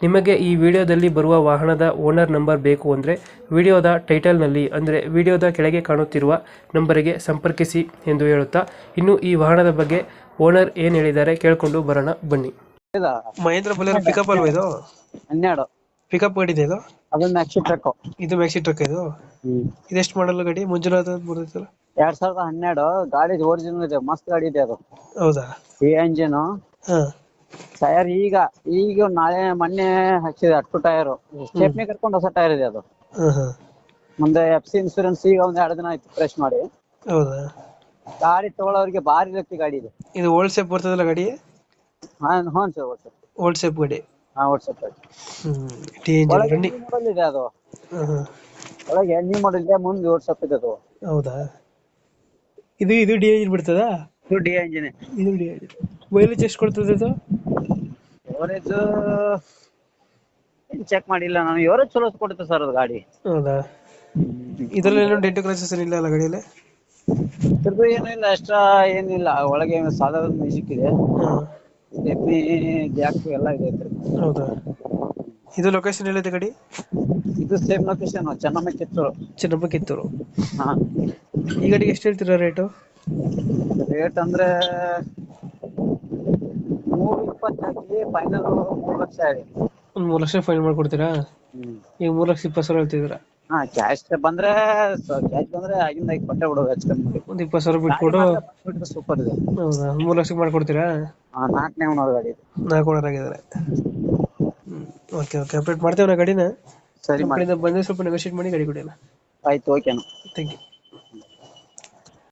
ನಿಮಗೆ ಈ ವಿಡಿಯೋದಲ್ಲಿ ಬರುವ ವಾಹನದ ಓನರ್ ನಂಬರ್ ಬೇಕು ಅಂದರೆ ವಿಡಿಯೋದ ಟೈಟಲ್ನಲ್ಲಿ ಅಂದರೆ ವಿಡಿಯೋದ ಕೆಳಗೆ ಕಾಣುತ್ತಿರುವ ನಂಬರಿಗೆ ಸಂಪರ್ಕಿಸಿ ಎಂದು ಹೇಳುತ್ತಾ ಇನ್ನು ಈ ವಾಹನದ ಬಗ್ಗೆ ಓನರ್ ಏನು ಹೇಳಿದ್ದಾರೆ ಕೇಳಿಕೊಂಡು ಬರೋಣ ಬನ್ನಿ. ಇದಾ ಮಹೇಂದ್ರ ಬಲೇರೋ ಪಿಕಪ್ ಅಲ್ವಾ ಇದು? ಹನ್ನೆರಡು. ಪಿಕಪ್ ಗಾಡಿ ಇದೆ? ಇದು ಅದೊಂದು ಮ್ಯಾಕ್ಸಿ ಟ್ರಕ್ ಇದು ಮ್ಯಾಕ್ಸಿ ಟ್ರಕ್ ಇದು? ಇದೆಷ್ಟು ಮಾಡಲ್ಲ ಗಾಡಿ? ಮಂಜುನಾಥ್ ಅಂತ ಬರ್ತೈತಲ್ಲ? ಎರಡ್ ಸಾವಿರದ ಹನ್ನೆರಡು. ಗಾಡಿ ಒರಿಜಿನಲ್ ಇದೆ. ಮಸ್ತ್ ಗಾಡಿ ಇದೆ ಅದು. ಹೌದಾ? ಈ ಎಂಜಿನ್ ಹಾ. ಟೈರ್ ಈಗ ಈಗ ನಾಳೆ ಮೊನ್ನೆ ಹಾಕ್ಸಿದೆ ಅಟ್ಟು ಟೈರ್. ಸ್ಟೆಪ್ನಿ ಕರ್ಕೊಂಡು ಹೊಸ ಟೈರ್ ಇದೆ ಅದು. ಮುಂದೆ ಎಫ್ ಸಿ ಇನ್ಸೂರೆನ್ಸ್ ಈಗ ಒಂದ್ ಎರಡು ದಿನ ಆಯ್ತು ಫ್ರೆಶ್ ಮಾಡಿ. ಹೌದಾ? ಗಾಡಿ ತಗೊಳ್ಳೋರಿಗೆ ಭಾರಿ ಲಕ್ಕಿ ಗಾಡಿ ಇದೆ. ಇದು ಓಲ್ಡ್ ಸೇಪ್ ಬರ್ತದಲ್ಲ ಗಾಡಿ? ಹಾ ಹ್ಞೂ ಸರ್ ಓಕೆ ಓಲ್ಡ್ ಸೇಪ್ ಗಾಡಿ. ಹಾ ಸೇಪ್ ಗಾಡಿ. ಒಳಗೆ new ಮಾಡಲ್ ಇದೆ ಅದು. ಒಳಗೆ ನ್ಯೂ ಮಾಡಲ್ ಇದೆ ಮುಂದೆ ಓಡ್ಸಪ್ ಇದೆ ಅದು. ಹೌದಾ? ಇದು ಇದು ಡಿ ಇಂಜಿನ್ ಬಿಡ್ತದಾ? ಇದು ಡಿ ಎಂಜಿನ್ ಇದು ಡಿ ಮೈಲೇಜ್ ಎಷ್ಟು ಕೊಡ್ತದೆ ಇದು? ಎವರೇಜ್ ಚೆಕ್ ಮಾಡಿಲ್ಲ ನಾನು. ಎವರೇಜ್ ಚಲೋ ಕೊಡುತ್ತೆ ಸರ್ ಅದು ಗಾಡಿ. ಹೌದಾ? ಇದರಲ್ಲಿ ಡೆಂಟು ಕ್ರಾಸಸ್ ಇಲ್ಲ ಅಲ್ಲ ಗಾಡಿಯಲ್ಲಿ? ಇದ್ರದ್ದು ಏನು ಇಲ್ಲ ಎಕ್ಸ್ಟ್ರಾ ಏನಿಲ್ಲ. ಒಳಗೆ ಸಾಧಾರಣ ಮ್ಯೂಸಿಕ್ ಇದೆ. ಸ್ಟೆಪ್ನಿ ಜಾಕ್ ಎಲ್ಲ ಇದೆ. ಹೌದಾ? ಇದು ಲೊಕೇಶನ್ ಎಲ್ಲಿದೆ ಗಾಡಿ? ಇದು ಸೇಮ್ ಲೊಕೇಶನ್ ಚೆನ್ನಮ್ಮ ಕಿತ್ತೂರು. ಚೆನ್ನಮ್ಮ ಕಿತ್ತೂರು. ಹಾ. ಈ ಗಾಡಿಗೆ ಎಷ್ಟು ಹೇಳ್ತೀರಾ ರೇಟು ರೇಟ್ ಅಂದ್ರೆ ಮೂರು ಇಪ್ಪತ್ತು ಹಾಕಿ ಫೈನಲ್ ಮೂರು ಲಕ್ಷ ಹೇಳಿ ಒಂದು ಮೂರು ಲಕ್ಷ ಫೈನಲ್ ಮಾಡ್ಕೊಡ್ತೀರಾ? ಈಗ ಮೂರು ಲಕ್ಷ ಇಪ್ಪತ್ತು ಸಾವಿರ ಹೇಳ್ತಿದ್ದೀರಾ? ಹಾ ಕ್ಯಾಶ್ ಬಂದ್ರೆ ಕ್ಯಾಶ್ ಬಂದ್ರೆ ಆಗಿಂದ ಆಗಿ ಕೊಟ್ಟೆ ಬಿಡೋದು ಹೆಚ್ಚು ಕಮ್ಮಿ ಒಂದು ಇಪ್ಪತ್ತು ಸಾವಿರ ಬಿಟ್ಕೊಡು ಸೂಪರ್ ಇದೆ. ಹೌದಾ? ಮೂರು ಲಕ್ಷಕ್ಕೆ ಮಾಡ್ಕೊಡ್ತೀರಾ? ಹಾ ನಾಲ್ಕನೇ ಓನರ್ ಗಾಡಿ ನಾಲ್ಕು ಓನರ್ ಆಗಿದ್ದಾರೆ. ಓಕೆ ಓಕೆ ಅಪ್ಡೇಟ್ ಮಾಡ್ತೇವೆ ನಾ ಗಾಡಿನ. ಸರಿ ಮಾಡಿ ಕಡೆಯಿಂದ ಬಂದರೆ ಸ್ವಲ್ಪ ನೆಗೋಷಿಯೇಟ್ ಮಾಡಿ ಗಾಡಿ ಕೊಡಿ ಆಯ್ತು ಓಕೆನಾ ಥ್ಯಾಂಕ್ ಯು